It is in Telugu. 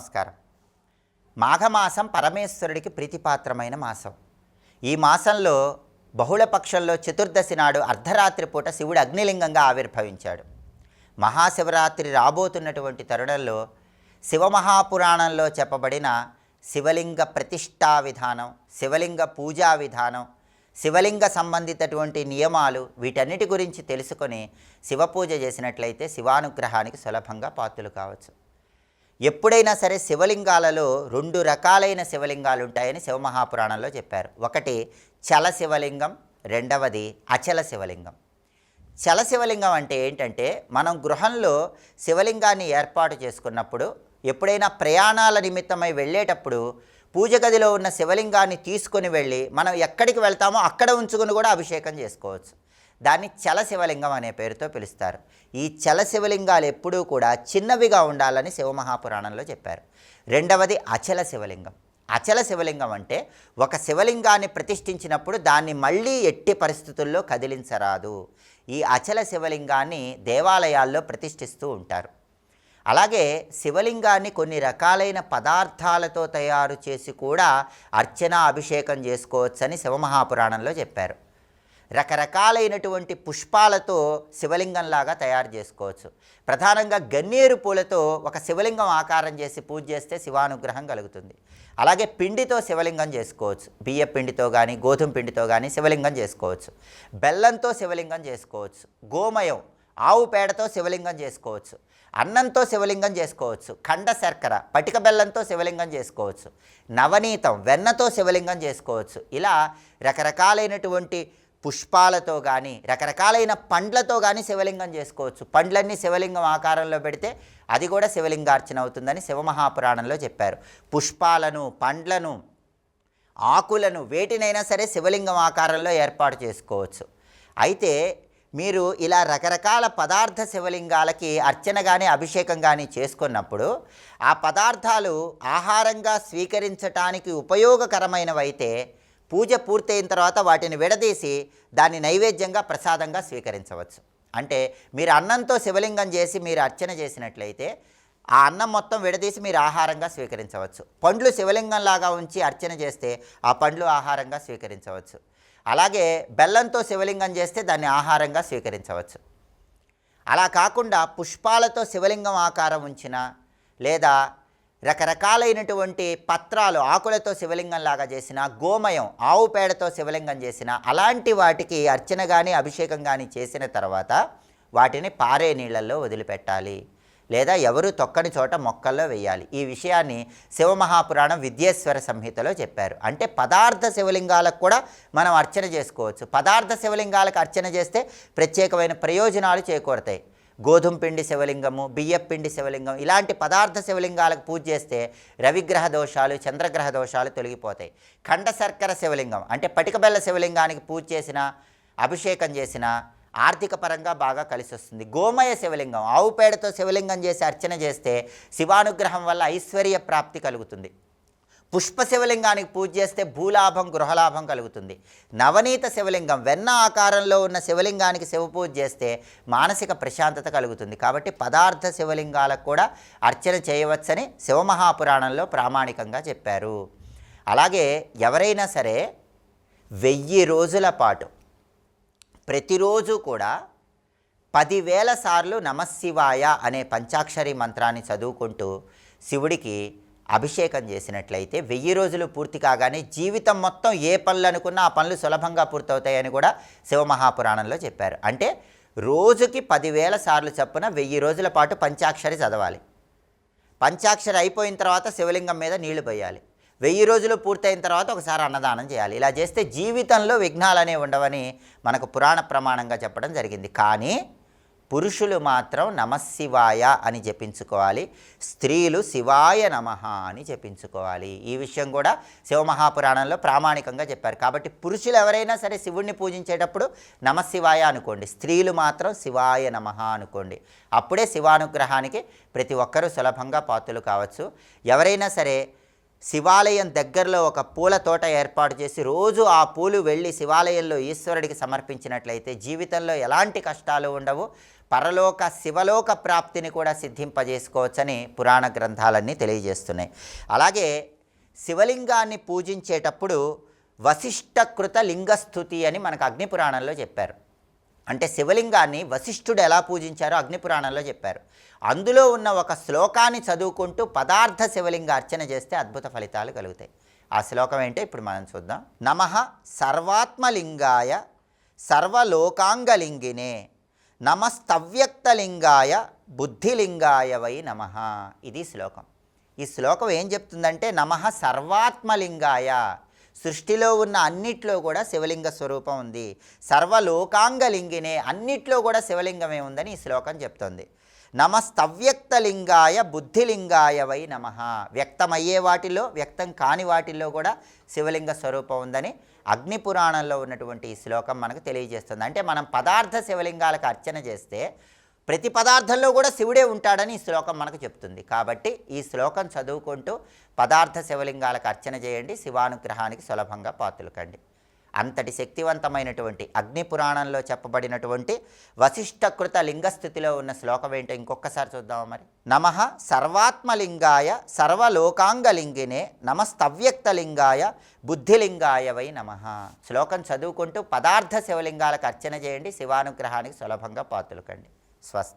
నమస్కారం. మాఘమాసం పరమేశ్వరుడికి ప్రీతిపాత్రమైన మాసం. ఈ మాసంలో బహుళ పక్షంలో చతుర్దశి నాడు అర్ధరాత్రి పూట శివుడు అగ్నిలింగంగా ఆవిర్భవించాడు. మహాశివరాత్రి రాబోతున్నటువంటి తరుణంలో శివమహాపురాణంలో చెప్పబడిన శివలింగ ప్రతిష్టా విధానం శివలింగ పూజా విధానం శివలింగ సంబంధితటువంటి నియమాలు వీటన్నిటి గురించి తెలుసుకొని శివపూజ చేసినట్లయితే శివానుగ్రహానికి సులభంగా పాత్రలు కావచ్చు. ఎప్పుడైనా సరే శివలింగాలలో రెండు రకాలైన శివలింగాలు ఉంటాయని శివమహాపురాణంలో చెప్పారు. ఒకటి చల శివలింగం రెండవది అచల శివలింగం. చల శివలింగం అంటే ఏంటంటే మనం గృహంలో శివలింగాన్ని ఏర్పాటు చేసుకున్నప్పుడు ఎప్పుడైనా ప్రయాణాల నిమిత్తమై వెళ్ళేటప్పుడు పూజ గదిలో ఉన్న శివలింగాన్ని తీసుకొని వెళ్ళి మనం ఎక్కడికి వెళ్తామో అక్కడ ఉంచుకుని కూడా అభిషేకం చేసుకోవచ్చు. దాన్ని చల శివలింగం అనే పేరుతో పిలుస్తారు. ఈ చల శివలింగాలు ఎప్పుడూ కూడా చిన్నవిగా ఉండాలని శివమహాపురాణంలో చెప్పారు. రెండవది అచల శివలింగం. అచల శివలింగం అంటే ఒక శివలింగాన్ని ప్రతిష్ఠించినప్పుడు దాన్ని మళ్ళీ ఎట్టి పరిస్థితుల్లో కదిలించరాదు. ఈ అచల శివలింగాన్ని దేవాలయాల్లో ప్రతిష్ఠిస్తూ ఉంటారు. అలాగే శివలింగాన్ని కొన్ని రకాలైన పదార్థాలతో తయారు చేసి కూడా అర్చన అభిషేకం చేసుకోవచ్చని శివమహాపురాణంలో చెప్పారు. రకరకాలైనటువంటి పుష్పాలతో శివలింగంలాగా తయారు చేసుకోవచ్చు. ప్రధానంగా గన్నేరు పూలతో ఒక శివలింగం ఆకారం చేసి పూజ చేస్తే శివానుగ్రహం కలుగుతుంది. అలాగే పిండితో శివలింగం చేసుకోవచ్చు. బియ్య పిండితో కానీ గోధుమ పిండితో కానీ శివలింగం చేసుకోవచ్చు. బెల్లంతో శివలింగం చేసుకోవచ్చు. గోమయం ఆవు పేడతో శివలింగం చేసుకోవచ్చు. అన్నంతో శివలింగం చేసుకోవచ్చు. ఖండ శర్కర పటిక బెల్లంతో శివలింగం చేసుకోవచ్చు. నవనీతం వెన్నతో శివలింగం చేసుకోవచ్చు. ఇలా రకరకాలైనటువంటి పుష్పాలతో కానీ రకరకాలైన పండ్లతో కానీ శివలింగం చేసుకోవచ్చు. పండ్లన్నీ శివలింగం ఆకారంలో పెడితే అది కూడా శివలింగార్చన అవుతుందని శివమహాపురాణంలో చెప్పారు. పుష్పాలను పండ్లను ఆకులను వేటినైనా సరే శివలింగం ఆకారంలో ఏర్పాటు చేసుకోవచ్చు. అయితే మీరు ఇలా రకరకాల పదార్థ శివలింగాలకి అర్చన కానీ అభిషేకం కానీ చేసుకున్నప్పుడు ఆ పదార్థాలు ఆహారంగా స్వీకరించటానికి ఉపయోగకరమైనవైతే పూజ పూర్తయిన తర్వాత వాటిని విడదీసి దాన్ని నైవేద్యంగా ప్రసాదంగా స్వీకరించవచ్చు. అంటే మీరు అన్నంతో శివలింగం చేసి మీరు అర్చన చేసినట్లయితే ఆ అన్నం మొత్తం విడదీసి మీరు ఆహారంగా స్వీకరించవచ్చు. పండ్లు శివలింగంలాగా ఉంచి అర్చన చేస్తే ఆ పండ్లు ఆహారంగా స్వీకరించవచ్చు. అలాగే బెల్లంతో శివలింగం చేస్తే దాన్ని ఆహారంగా స్వీకరించవచ్చు. అలా కాకుండా పుష్పాలతో శివలింగం ఆకారం ఉంచిన లేదా రకరకాలైనటువంటి పత్రాలు ఆకులతో శివలింగంలాగా చేసిన గోమయం ఆవు పేడతో శివలింగం చేసిన అలాంటి వాటికి అర్చన కానీ అభిషేకం కానీ చేసిన తర్వాత వాటిని పారే నీళ్ళల్లో వదిలిపెట్టాలి. లేదా ఎవరు తొక్కని చోట మొక్కల్లో వేయాలి. ఈ విషయాన్ని శివమహాపురాణం విద్యేశ్వర సంహితలో చెప్పారు. అంటే పదార్థ శివలింగాలకు కూడా మనం అర్చన చేసుకోవచ్చు. పదార్థ శివలింగాలకు అర్చన చేస్తే ప్రత్యేకమైన ప్రయోజనాలు చేకూరతాయి. గోధుమ పిండి శివలింగము బియ్యపిండి శివలింగం ఇలాంటి పదార్థ శివలింగాలకు పూజ చేస్తే రవిగ్రహ దోషాలు చంద్రగ్రహ దోషాలు తొలగిపోతాయి. ఖండ శర్కర శివలింగం అంటే పటికబెల్ల శివలింగానికి పూజ చేసిన అభిషేకం చేసిన ఆర్థిక పరంగా బాగా కలిసి వస్తుంది గోమయ శివలింగం ఆవు పేడతో శివలింగం చేసి అర్చన చేస్తే శివానుగ్రహం వల్ల ఐశ్వర్య ప్రాప్తి కలుగుతుంది. పుష్ప శివలింగానికి పూజ చేస్తే భూలాభం గృహలాభం కలుగుతుంది. నవనీత శివలింగం వెన్న ఆకారంలో ఉన్న శివలింగానికి శివ పూజ చేస్తే మానసిక ప్రశాంతత కలుగుతుంది. కాబట్టి పదార్థ శివలింగాలకు కూడా అర్చన చేయవచ్చని శివమహాపురాణంలో ప్రామాణికంగా చెప్పారు. అలాగే ఎవరైనా సరే వెయ్యి రోజుల పాటు ప్రతిరోజు కూడా పదివేల సార్లు నమశివాయ అనే పంచాక్షరి మంత్రాన్ని చదువుకుంటూ శివుడికి అభిషేకం చేసినట్లయితే వెయ్యి రోజులు పూర్తి కాగానే జీవితం మొత్తం ఏ పనులు అనుకున్నా ఆ పనులు సులభంగా పూర్తవుతాయని కూడా శివమహాపురాణంలో చెప్పారు. అంటే రోజుకి పదివేల సార్లు చొప్పున వెయ్యి రోజుల పాటు పంచాక్షరి చదవాలి. పంచాక్షరి అయిపోయిన తర్వాత శివలింగం మీద నీళ్ళు పోయాలి. వెయ్యి రోజులు పూర్తయిన తర్వాత ఒకసారి అన్నదానం చేయాలి. ఇలా చేస్తే జీవితంలో విఘ్నాలు అనేవి ఉండవని మనకు పురాణ ప్రమాణంగా చెప్పడం జరిగింది. కానీ పురుషులు మాత్రం నమశివాయ అని జపించుకోవాలి. స్త్రీలు శివాయ నమః అని జపించుకోవాలి. ఈ విషయం కూడా శివమహాపురాణంలో ప్రామాణికంగా చెప్పారు. కాబట్టి పురుషులు ఎవరైనా సరే శివుణ్ణి పూజించేటప్పుడు నమశివాయ అనుకోండి. స్త్రీలు మాత్రం శివాయ నమః అనుకోండి. అప్పుడే శివానుగ్రహానికి ప్రతి ఒక్కరూ సులభంగా పాత్రలు కావచ్చు. ఎవరైనా సరే శివాలయం దగ్గరలో ఒక పూల తోట ఏర్పాటు చేసి రోజు ఆ పూలు వెళ్ళి శివాలయంలో ఈశ్వరుడికి సమర్పించినట్లయితే జీవితంలో ఎలాంటి కష్టాలు ఉండవు. పరలోక శివలోక ప్రాప్తిని కూడా సిద్ధింపజేసుకోవచ్చని పురాణ గ్రంథాలన్నీ తెలియజేస్తున్నాయి. అలాగే శివలింగాన్ని పూజించేటప్పుడు వశిష్ఠకృత లింగస్థుతి అని మనకు అగ్నిపురాణంలో చెప్పారు. అంటే శివలింగాన్ని వశిష్ఠుడు ఎలా పూజించారో అగ్నిపురాణంలో చెప్పారు. అందులో ఉన్న ఒక శ్లోకాన్ని చదువుకుంటూ పదార్థ శివలింగ అర్చన చేస్తే అద్భుత ఫలితాలు కలుగుతాయి. ఆ శ్లోకం ఏంటో ఇప్పుడు మనం చూద్దాం. నమ సర్వాత్మలింగాయ సర్వలోకాంగలింగినే నమస్తవ్యక్తలింగాయ బుద్ధిలింగాయ వై నమ. ఇది శ్లోకం. ఈ శ్లోకం ఏం చెప్తుందంటే నమ సర్వాత్మలింగాయ. సృష్టిలో ఉన్న అన్నిట్లో కూడా శివలింగ స్వరూపం ఉంది. సర్వలోకాంగలింగినే అన్నిట్లో కూడా శివలింగమే ఉందని ఈ శ్లోకం చెప్తోంది. నమస్తవ్యక్తలింగాయ బుద్ధిలింగాయ వై నమ. వ్యక్తమయ్యే వాటిలో వ్యక్తం కాని వాటిల్లో కూడా శివలింగ స్వరూపం ఉందని అగ్ని పురాణంలో ఉన్నటువంటి ఈ శ్లోకం మనకు తెలియజేస్తుంది. అంటే మనం పదార్థ శివలింగాలకు అర్చన చేస్తే ప్రతి పదార్థంలో కూడా శివుడే ఉంటాడని ఈ శ్లోకం మనకు చెప్తుంది. కాబట్టి ఈ శ్లోకం చదువుకుంటూ పదార్థ శివలింగాలకు అర్చన చేయండి. శివానుగ్రహానికి సులభంగా పాతులకండి. అంతటి శక్తివంతమైనటువంటి అగ్ని పురాణంలో చెప్పబడినటువంటి వశిష్ఠకృత లింగస్థితిలో ఉన్న శ్లోకం ఏంటో ఇంకొకసారి చూద్దాం మరి? నమ సర్వాత్మలింగాయ సర్వలోకాంగలింగినే నమస్తవ్యక్తలింగాయ బుద్ధిలింగాయ వై నమ. శ్లోకం చదువుకుంటూ పదార్థ శివలింగాలకు అర్చన చేయండి. శివానుగ్రహానికి సులభంగా పాతులకండి. కండి స్వస్తి